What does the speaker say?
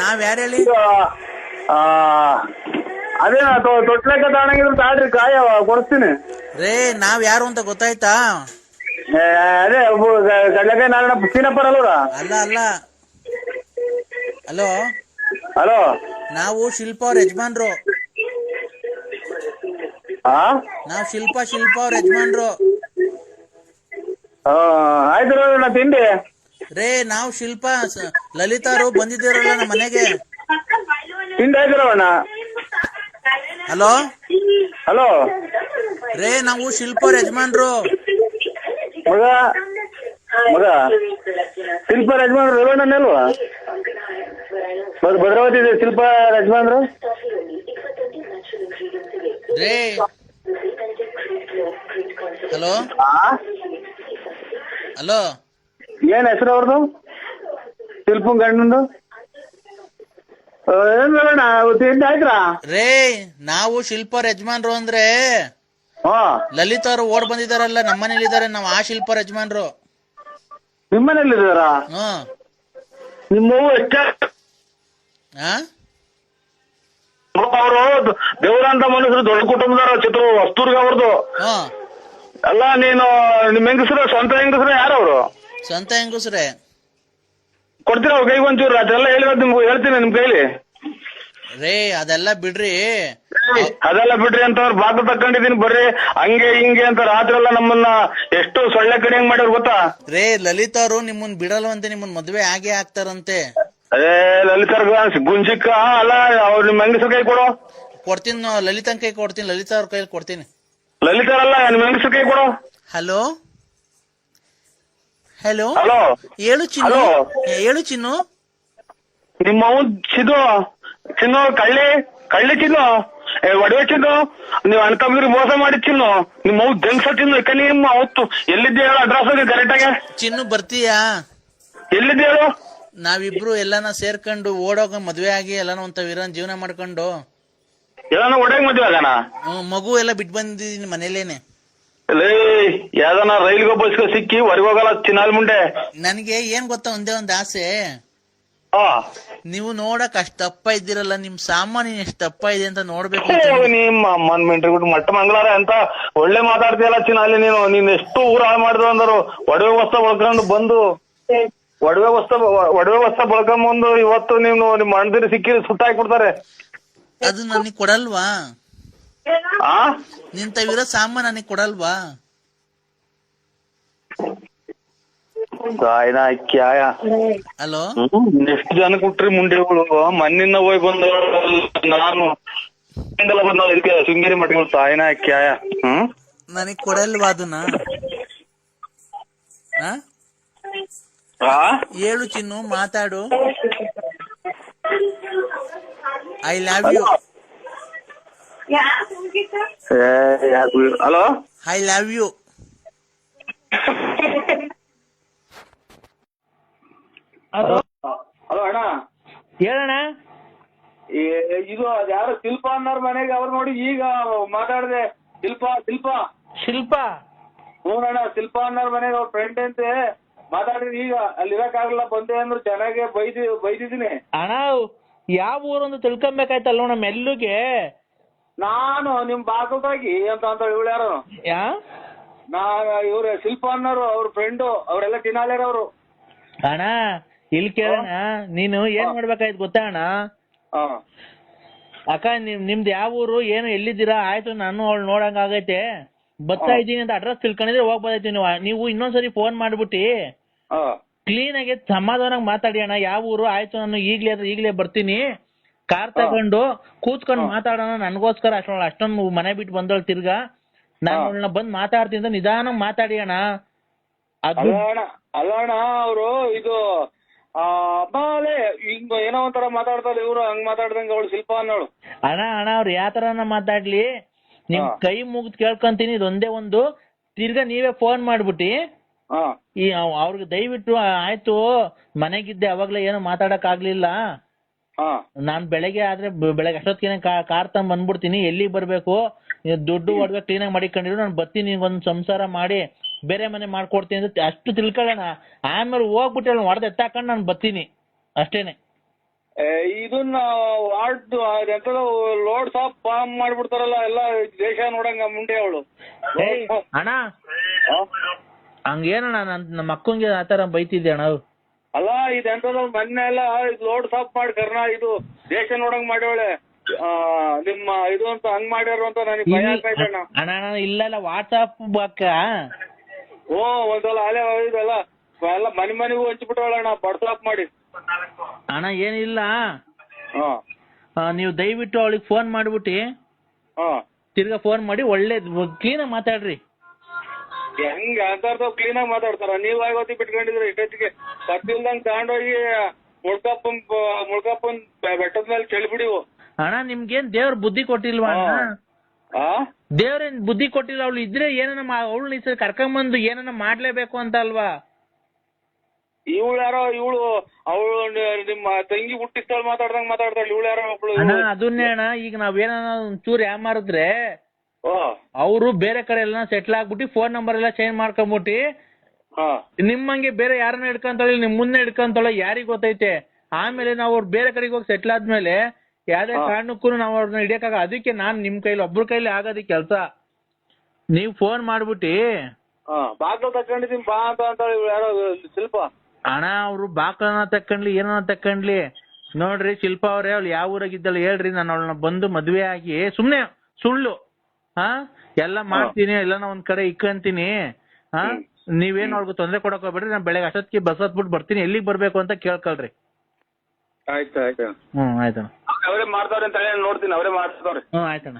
ನಾವ್ ಯಾರು ಹೇಳಿ? ಅದೇ ತೊಟ್ಲೆಕ್ಕ ತಗೊಂಡಂಗಿದ್ರೆ ತಾಳ್ರಿ ಕಾಯ ಕೊಡಿಸ್ತೀನಿ. ರೇ ನಾವ್ ಯಾರು ಅಂತ ಗೊತ್ತಾಯ್ತಾ? ಅದೇ ಕಡ್ಲೆಕಾಯಿ ನಾರಾಯಣ ಸೀನಪ್ಪರ್ ಅಲ್ವರ? ಅಲ್ಲ ಅಲ್ಲ. ಹಲೋ? ಹಲೋ? ನಾವು ಶಿಲ್ಪ ಅವ್ರ ಯಜಮಾನ್ರು. ನಾವ್ ಶಿಲ್ಪ ಶಿಲ್ಪ ಅವ್ರ ಯಜಮಾನ್ರು. ಆಯ್ತು ನಾ ತಿಂಡಿ ರೇ ನಾವು ಶಿಲ್ಪ ಲಲಿತಾರು ಬಂದಿದ್ದೀರಲ್ಲ ನಮ್ಮ ಮನೆಗೆ. ಹಲೋ? ಹಲೋ? ರೇ ನಾವು ಶಿಲ್ಪ ಅವ್ರ ಯಜಮಾನ್ರು. ಮಗ ಮಗ ಶಿಲ್ಪ ಯಜಮಾನ್ರು ರೇವಣ್ಣನೇ ಅಲ್ವಾ? ಭದ್ರಾವತಿ ಇದೆ ಶಿಲ್ಪ ಯಜಮಾನ್ರು? ರೇ. ಹಲೋ? ಹಲೋ? ಏನ್ ಹೆಸರು ಅವ್ರದ್ದು ಶಿಲ್ಪು ಗಂಡಂದು ಆ, ಏನ್ ನೋಡೋಣ ತಿಂಡಿ ಆಯ್ತಾ ರೇ ನಾವು ಶಿಲ್ಪರ್ ಯಜಮಾನ್ರು ಅಂದ್ರೆ ಹಾ. ಲಲಿತ್ ಅವರು ಓಡ್ ಬಂದಿದಾರಲ್ಲ ನಮ್ಮ ಮನೇಲಿ ಇದಾರೆ ನಾವ್ ಆ ಶಿಲ್ಪ ಅವ್ರ ಯಜಮಾನ್ರು. ನಿಮ್ಮನೇಲಿದ್ದಾರ? ಹ್ಮ್ ನಿಮ್ಮವ್ವ ಎಷ್ಟ ಹಾ ಅವರು ದೇವರಂತ ಮನುಷ್ಯರು ದೊಡ್ಡ ಕುಟುಂಬದವ್ರ ಚಿತ್ರ ವಸ್ತೂರ್ಗ ಅವ್ರದ್ದು ಹ್ಮ್ ಅಲ್ಲ ನೀನು ನಿಮ್ ಹೆಂಗಸರು ಸ್ವಂತ ಹೆಂಗಸರು ಯಾರವ್ರು? ಸ್ವಂತ ಹೆಂಗಸ್ರೆ ಕೊಡ್ತೀರಾ ಅವ್ರ ಕೈಗೆ ಒಂಚೂರು? ಅದೆಲ್ಲ ಹೇಳಿರೋದು ನಿಮ್ಗೆ ಹೇಳ್ತೀನಿ ನಿಮ್ ಕೈಲಿ. ರೇ ಅದೆಲ್ಲ ಬಿಡ್ರಿ. ಅದೆಲ್ಲ ಬಿಡ್ರಿ ಅಂತ ಅವ್ರ ಬಾಕ ತಕೊಂಡಿದೀನಿ ಬರ್ರಿ. ಹಂಗೆ ಹಿಂಗೆ ಅಂತ ರಾತ್ರಿ ಎಲ್ಲ ನಮ್ಮನ್ನ ಎಷ್ಟು ಸೊಳ್ಳೆ ಕಡೆ ಹೆಂಗ್ ಮಾಡ್ಯಾರ ಗೊತ್ತಾ? ರೇ ಲಲಿತಾ ಅವರು ನಿಮ್ಮನ್ ಬಿಡಲ್ವಂತೆ ನಿಮ್ಮನ್ ಮದ್ವೆ ಆಗೇ ಆಗ್ತಾರಂತೆ. ಅದೇ ಲಲಿತಾರ್ ಗುಂಜಿಕ್ಕ ಅಲ್ಲ ಅವ್ರು ನಿಮ್ ಹೆಂಗಸ ಕೈ ಕೊಡು. ಕೊಡ್ತೀನಿ ಲಲಿತನ್ ಕೈ ಕೊಡ್ತೀನಿ ಲಲಿತಾ ಅವ್ರ ಕೈಲಿ ಕೊಡ್ತೀನಿ. ಲಲಿತಾರಲ್ಲ ನಿಮ್ ಹೆಂಗಸ ಕೈ ಕೊಡು. ಹಲೋ? ಹಲೋ ಹಲೋ ಹೇಳು ಚಿನ್ನು. ಹೇಳು ಚಿನ್ನು. ನಿಮ್ಮ ಅವ್ನ್ ಚಿನ್ನು. ಚಿನ್ನು ಕಳ್ಳಿ. ಕಳ್ಳಿ ಚಿನ್ನು. ಏ ಒಡವೆ ಚಿನ್ನು. ನೀವು ಅನ್ಕಂಬ್ರಿ ಮೋಸ ಮಾಡಿ ಚಿನ್ನು. ನಿಮ್ಮ ಅವ್ ಜಂಗ್ಸ ಚಿನ್ನು ಯಾಕೆ ನಿಮ್ಮ ಅವತ್ತು ಎಲ್ಲಿದ್ದೆ ಹೇಳು ಅಡ್ರೆಸ್ ಕರೆಕ್ಟ್ ಆಗಿ. ಚಿನ್ನು ಬರ್ತೀಯಾ? ಎಲ್ಲಿದ್ದೆ ಹೇಳು? ನಾವಿಬ್ರು ಎಲ್ಲಾನ ಸೇರ್ಕೊಂಡು ಓಡೋಗ ಮದ್ವೆ ಆಗಿ ಎಲ್ಲಾನ ಒಂತ ವೀರನ್ ಜೀವನ ಮಾಡ್ಕೊಂಡು. ಎಲ್ಲಾನ ಒಡೆಗ್ ಮದ್ವೆ ಆಗಣ ಹ್ಮ್, ಮಗು ಎಲ್ಲ ಬಿಟ್ಟು ಬಂದಿದ್ದೀನಿ ಮನೇಲೇನೆ. ಲೇ ಯಾವ್ದನ ರೈಲ್ಗೆ ಬಸ್ಗೆ ಸಿಕ್ಕಿ ಹೊರಗೆ ಹೋಗಲ್ಲ ಚಿನ್ನಾಲ್ ಮುಂಡೆ. ನನ್ಗೆ ಏನ್ ಗೊತ್ತಾ ಒಂದೇ ಒಂದ್ ಆಸೆ. ಆ ನೀವು ನೋಡಕ್ ಅಷ್ಟ್ ದಪ್ಪ ಇದ್ದೀರಲ್ಲ ನಿಮ್ ಸಾಮಾನ್ಯ ಎಷ್ಟು ದಪ್ಪ ಇದೆ ಅಂತ ನೋಡ್ಬೇಕು ಏ, ನಿಮ್ಮ ಅಮ್ಮನ್ ಮೆಂಟ್ರಿ ಬಿಟ್ಟು ಮಟ್ಟ ಮಂಗಳಾರ ಅಂತ ಒಳ್ಳೆ ಮಾತಾಡ್ತೀಯಲ್ಲ ಚಿನ್ನಾಲಿ ನೀನು. ನೀನ್ ಎಷ್ಟು ಊರ ಹಾಳು ಮಾಡಿದ್ರು ಅಂದರು. ಒಡವೆ ವಸ್ತ ಬಳ್ಕೊಂಡು ಬಂದು. ಒಡವೆ ವಸ್ತ ಒಡವೆ ವಸ್ತ ಬಳ್ಕೊಂಬಂದು ಇವತ್ತು ನೀವು ನಿಮ್ಮ ಅಣ್ಣದಿರಿ ಸಿಕ್ಕಿ ಸುಟ್ಟಾಕ್ಬಿಡ್ತಾರೆ ಅದು ನನಗ್ ಕೊಡಲ್ವಾ? ಆ? ನಿಂತವಿರೋ ಸಾಮಾನ್ ನನಗೆ ಕೊಡಲ್ವಾ? ಹಲೋ ಎಷ್ಟು ಜನ ಕೊಟ್ರಿ ಮುಂಡೆಗಳು ಮಣ್ಣಿನ ಹೋಗಿ ಬಂದ ನಾನು ಹಿಂದೆಲ್ಲ ಬಂದ ಇದಕ್ಕೆ ಶೃಂಗೇರಿ ಮಠಗಳು ಸಾಯ್ನ ಕ್ಯಾಯ ಹ್ಮ್ ನನಗ್ ಕೊಡಲ್ವಾ ಅದನ್ನ ಆ? ಆ ಹೇಳು ಚಿನ್ನು ಮಾತಾಡು I love you hello I love you hello ಅಣ್ಣ. ಹೇಳಣ್ಣ. ಇದು ಯಾರು ಶಿಲ್ಪ ಅನ್ನೋರ್ ಮನೆಗೆ ಅವ್ರು ನೋಡಿ ಈಗ ಮಾತಾಡಿದೆ. ಶಿಲ್ಪಾ ಶಿಲ್ಪಾ. ಶಿಲ್ಪ. ಹ್ಞೂನಣ್ಣ ಶಿಲ್ಪ ಅನ್ನೋರ್ ಮನೆಗೆ ಅವ್ರ ಫ್ರೆಂಡ್ ಅಂತೆ. ಮಾತಾಡಿದ್ರಿ ಈಗ ಅಲ್ಲಿ ಇರಕ್ಕಾಗಲ್ಲ ಬಂದೆ ಅಂದ್ರೆ ಚೆನ್ನಾಗೆ ಬೈದಿ ಬೈದಿದ್ದೀನಿ. ಅಣ್ಣ ಯಾವ ಊರೊಂದು ತಿಳ್ಕೊಬೇಕಾಯ್ತಲ್ಲ ನಮ್ಮ ಮೆಲ್ಲುಗೆ ನಾನು ನಿಮ್ ಬಾಕಲ್ದಾಗಿ ಅಂತ ಅಂತ ಇವಳು ಯಾರು? ಯಾ? ನಾ ಇವ್ರ ಶಿಲ್ಪ ಅನ್ನೋರು ಅವ್ರ ಫ್ರೆಂಡು ಅವರೆಲ್ಲ ತಿನ್ನಾಲೇರ ಅವರು. ಅಣ್ಣ ಇಲ್ಲಿ ಕೇಳೋಣ ನೀನು ಏನ್ ಮಾಡ್ಬೇಕಾಯ್ತು ಗೊತ್ತಾ ಅಣ್ಣ? ಹಾ. ಅಕ್ಕ ನಿಮ್ ನಿಮ್ದು ಯಾವ ಊರು ಏನು ಎಲ್ಲಿದ್ದೀರಾ? ಆಯ್ತು ನಾನು ಅವಳು ನೋಡಂಗ ಆಗೈತೆ. ಬರ್ತಾ ಇದ್ದೀನಿ ಅಂತ ಅಡ್ರೆಸ್ ತಿಳ್ಕೊಂಡಿದ್ರೆ ಹೋಗ್ಬೋದಾಯ್ತು ನೀವು. ನೀವು ಇನ್ನೊಂದ್ಸರಿ ಫೋನ್ ಮಾಡ್ಬಿಟ್ಟಿ. ಹಾ. ಕ್ಲೀನ್ ಆಗಿ ಸಮಾಧಾನಾಗಿ ಮಾತಾಡಿ ಅಣ್ಣ. ಯಾವ ಊರು? ಆಯ್ತು ನಾನು ಈಗ್ಲೇ ಆದ್ರೆ ಈಗ್ಲೇ ಬರ್ತೀನಿ. ಕಾರ್ ತಗೊಂಡು ಕೂತ್ಕೊಂಡು ಮಾತಾಡೋಣ. ನನ್ಗೋಸ್ಕರ ಅಷ್ಟೊಂದು ಅಷ್ಟೊಂದು ಮನೆ ಬಿಟ್ಟು ಬಂದವಳು ತಿರ್ಗಾ. ನಾನು ಅವಳನ್ನ ಬಂದ್ ಮಾತಾಡ್ತೀನಿ ಅಂತ ನಿಧಾನ ಮಾತಾಡಿ ಅಣ್ಣ. ಅದು ಅಲ್ಲ ಅಣ್ಣ ಅವರು ಇದು ಅಬ್ಬಾಲೆ ಹಿಂಗ ಏನೋ ಒಂಥರ ಮಾತಾಡ್ತಾರೆ ಇವ್ರು ಹಂಗ್ ಮಾತಾಡ್ದಂಗ ಅವಳು ಶಿಲ್ಪ ಅನ್ನೋಳು. ಅಣ್ಣ ಅಣ್ಣ ಅವ್ರು ಯಾವ ತರನ ಮಾತಾಡ್ಲಿ? ನಿಮ್ ಹಾ. ಕೈ ಮುಗ್ದು ಕೇಳ್ಕೊಂತೀನಿ ಇದೊಂದೇ ಒಂದು ತಿರ್ಗಾ ನೀವೇ ಫೋನ್ ಮಾಡ್ಬಿಟ್ಟಿ. ಹಾ. ಈ ಅವ್- ಅವ್ರಿಗೆ ದಯವಿಟ್ಟು ಆಯ್ತು ಮನೆಗಿದ್ದೆ ಅವಾಗ್ಲೇ ಏನು ಮಾತಾಡಕ್ ಆಗ್ಲಿಲ್ಲ ಹಾ. ನಾನ್ ಬೆಳಗ್ಗೆ ಆದ್ರೆ ಬ- ಬೆಳಗ್ಗೆ ಅಷ್ಟೊತ್ತಿಗೆ ಕಾರ್ ತಗೊಂಡ್ ಬಂದ್ಬಿಡ್ತೀನಿ ಎಲ್ಲಿ ಬರ್ಬೇಕು? ಈ ದುಡ್ಡು ಒಡವೆ ಕ್ಲೀನ್ ಆಗಿ ಮಾಡಿಕೊಂಡಿರು ನಾನು ಬರ್ತೀನಿ ಒಂದ್ ಸಂಸಾರ ಮಾಡಿ. ಬೇರೆ ಮನೆ ಮಾಡ್ಕೊಡ್ತೀನಿ ಅಂತ ಅಷ್ಟು ತಿಳ್ಕೊಳ್ಳೋಣ. ಆಮೇಲೆ ಹೋಗ್ಬಿಟ್ಟು ಅಲ್ಲಿ ಹೊಡೆದ್ ಎತ್ತಾಕೊಂಡು ನಾನು ಬರ್ತೀನಿ. ಅಷ್ಟೇನೆ. ಇದನ್ನ ವಾರ್ಡ್ ಎಂತದೋ ಲೋಡ್ ಸಾಪ್ ಫಾರ್ಮ್ ಮಾಡ್ಬಿಡ್ತಾರಲ್ಲ ಎಲ್ಲ ದೇಶ ನೋಡಂಗ ಮುಂಡೆ ಅವಳು. ಅಣ್ಣ. ಹಂಗೇನಣ್ಣ ನನ್ ನಮ್ಮ ಅಕ್ಕಂಗೆ ಆತರ ಬೈತಿದ್ದೆ ಅಣ್ಣ ಅಲ್ಲ ಇದೆಂತದ ಮೊನ್ನೆ ಎಲ್ಲ ಲೋಡ್ ಸಾಪ್ ಮಾಡಿ ಕರ್ನಾ ಇದು ದೇಶ ನೋಡಂಗ್ ಮಾಡ್ಯವಳೆ. ನಿಮ್ಮ ಇದು ಅಂತ ಹಂಗ್ ಮಾಡ್ಯಾರ ಅಂತ ನನಗೆ ಭಯ ಆಗ್ತೈತೆ ಅಣ್ಣ. ಅಣ್ಣ ಅಣ್ಣ ಇಲ್ಲ ಇಲ್ಲ ವಾಟ್ಸಾಪ್ ಬಾಕ ಓ ಒಂದ್ಸಲ ಅಲೆ ಇದೆಲ್ಲ ಎಲ್ಲ ಮನೆ ಮನೆಗೂ ಹಂಚ್ಬಿಟ್ಟವಳಣ್ಣ ಬಡ್ಸಾಪ್ ಮಾಡಿ. ಅಣ್ಣ ಏನಿಲ್ಲ. ಹಾ ಆ, ನೀವು ದಯವಿಟ್ಟು ಅವಳಿಗೆ ಫೋನ್ ಮಾಡ್ಬಿಟ್ಟು ಹಾ ತಿರ್ಗಾ ಫೋನ್ ಮಾಡಿ ಒಳ್ಳೆ ಕ್ಲೀನಾಗಿ ಮಾತಾಡ್ರಿ. ಹೆಂಗ ಅಂತರ್ದವ್ ಕ್ಲೀನ್ ಆಗಿ ಮಾತಾಡ್ತಾರ. ನೀವ್ ಆಗೋತಿ ಬಿಟ್ಕೊಂಡಿದ್ರೆ ಇಷ್ಟೊತ್ತಿಗೆ. ಕತ್ತಿಲ್ದಂಗ್ ತಗೊಂಡೋಗಿ ಮುಳ್ಕಪ್ಪನ್ ಮುಳ್ಕಪ್ಪನ್ ಬೆಟ್ಟದ ಮೇಲೆ ಚೆಲ್ಬಿಡಿವು ಅಣ್ಣ ನಿಮ್ಗೇನ್ ದೇವ್ರ ಬುದ್ಧಿ ಕೊಟ್ಟಿಲ್ವಾ ಅಣ್ಣ? ದೇವ್ರೇನ್ ಬುದ್ಧಿ ಕೊಟ್ಟಿಲ್ಲ ಅವಳು ಇದ್ರೆ ಏನನ ಅವಳು ಈ ಕರ್ಕೊಂಡ್ ಬಂದು ಏನನ್ನ ಮಾಡ್ಲೇಬೇಕು ಅಂತ ಅಲ್ವಾ? ಇವಳು ಯಾರೋ ಇವಳು ಅವಳು ನಿಮ್ಮ ತಂಗಿ ಹುಟ್ಟಿಸ್ತಾಳ ಮಾತಾಡ್ದಂಗ್ ಮಾತಾಡ್ತಾಳ ಇವಳು ಯಾರೋ ಒಬ್ಳು ಅಣ್ಣ ಅದನ್ನೇ ಅಣ್ಣ ಈಗ ನಾವೇನ ಒಂಚೂರು ಯಾಮಾರಿದ್ರೆ ಓ. ಅವರು ಬೇರೆ ಕಡೆ ಎಲ್ಲ ಸೆಟ್ಲ್ ಆಗ್ಬಿಟ್ಟು ಫೋನ್ ನಂಬರ್ ಎಲ್ಲ ಚೇಂಜ್ ಮಾಡ್ಕೊಂಬಿಟ್ಟು ನಿಮ್ಮಂಗೆ ಬೇರೆ ಯಾರನ್ನ ಹಿಡ್ಕೊಂತಾಳೆ ನಿಮ್ ಮುಂದೆ ಹಿಡ್ಕೊಂತಾಳೆ ಯಾರಿಗ್ ಗೊತ್ತೈತೆ? ಆಮೇಲೆ ನಾವು ಅವ್ರು ಬೇರೆ ಕಡೆಗೆ ಹೋಗಿ ಸೆಟ್ಲ್ ಆದ್ಮೇಲೆ ಯಾವ್ದೇ. ಕಾರಣಕ್ಕೂ ನಾವು ಅವ್ರನ್ನ ಹಿಡಿಯಕ್ಕಾಗ ಅದಕ್ಕೆ ನಾನ್ ನಿಮ್ ಕೈಲಿ ಒಬ್ರ ಕೈಲಿ ಆಗೋದಿ ಕೆಲ್ಸ. ನೀವ್ ಫೋನ್ ಮಾಡ್ಬಿಟ್ಟಿ. ಬಾಗ್ಲು ತಕೊಂಡಿದೀನಿ ಬಾ ಅಂತ ಅಂತ ಇವ್ಳು ಯಾರೋ ಶಿಲ್ಪ. ಅಣ್ಣ ಅವ್ರು ಬಾಕಲನ ತಕೊಂಡ್ಲಿ ಏನನ್ನ ತಕೊಂಡ್ಲಿ ನೋಡ್ರಿ ಶಿಲ್ಪ ಅವ್ರೆ ಅವ್ಳು ಯಾವ ಊರಾಗಿದ್ದಾಳೆ ಹೇಳ್ರಿ. ನಾನು ಅವಳನ್ನ ಬಂದು ಮದ್ವೆ ಆಗಿ ಸುಮ್ನೆ ಸುಳ್ಳು. ಹಾ? ಎಲ್ಲ ಮಾಡ್ತೀನಿ ಎಲ್ಲಾನ ಒಂದ್ ಕಡೆ ಇಕ್ಕಂತೀನಿ. ಹಾ. ನೀವೇನ್ ಅವ್ಳಿಗೆ ತೊಂದ್ರೆ ಕೊಡಕ್ ಹೋಗ್ಬೇಡ್ರಿ. ನಾನು ಬೆಳಗ್ಗೆ ಅಷ್ಟೊತ್ತಿಗೆ ಬಸ್ ಹತ್ಬಿಟ್ಟು ಬರ್ತೀನಿ. ಎಲ್ಲಿಗ್ ಬರ್ಬೇಕು ಅಂತ ಕೇಳ್ಕೊಳ್ರಿ. ಆಯ್ತು ಆಯ್ತು. ಹ್ಮ್ ಆಯ್ತಣ್ಣ ಅವರೇ ಮಾಡ್ತಾವ್ರೆ ಅಂತ ಹೇಳಿ ನೋಡ್ತೀನಿ ಅವರೇ ಮಾಡ್ತಾವ್ರೆ ಹ್ಮ್ ಆಯ್ತಣ್ಣ.